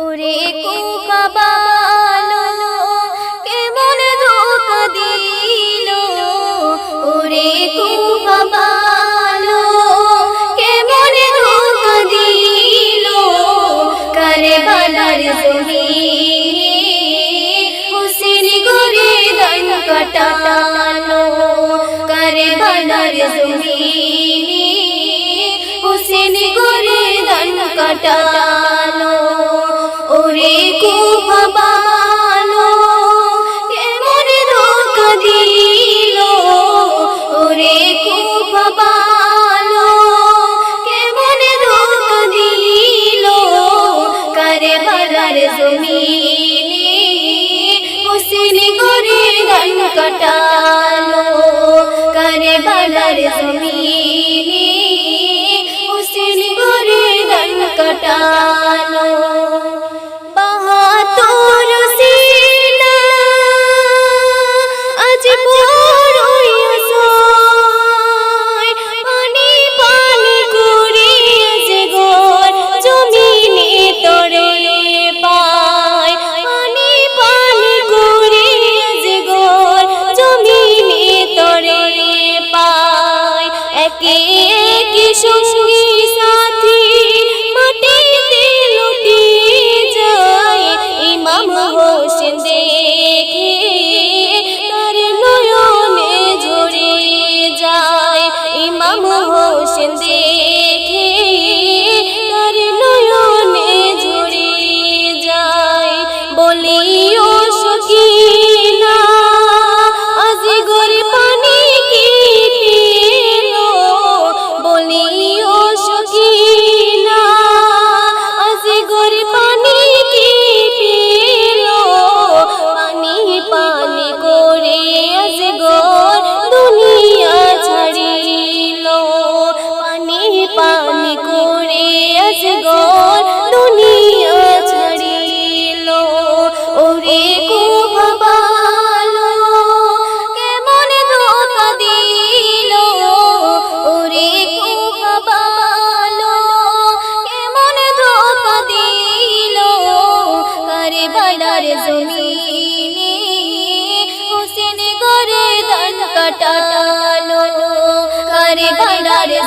ওরে কুকাবালো কেমন ধোকা দিল। ওরে কুকাবালো কেমন ধোকা দিল। করে বালার জমিনে হুসেন গোরে দন কাটালো। করে বালার জমিনে হুসেন গোরে দন কাটালো। বানালো কেমন ধোকা দিল? ওরে খুব বানালো কেমন ধোকা দিল? কারে বালার জমিনে হুসেন করে গান কাটালো? কারে বালার জমিনে হুসেন করে গান কাটালো? कि साथी। বাংলার জমিনে হোসেন গরে দান কারে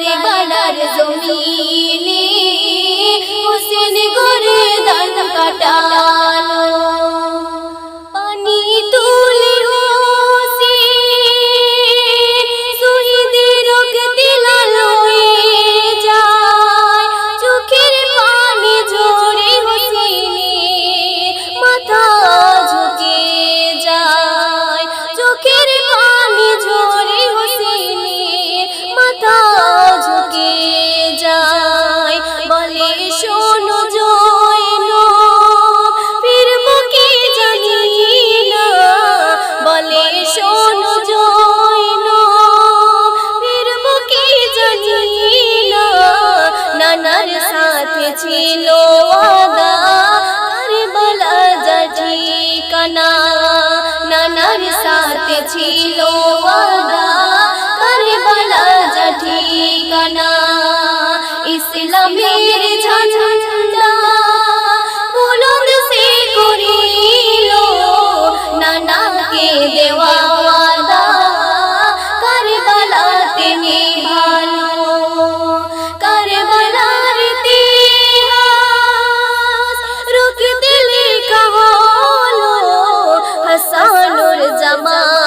করে বানার জমি ছিল আদা কারবালা যা ঠিকানা নানার সাথে ছিল আদা কারবালা যা ঠিকানা ইসলামের あん。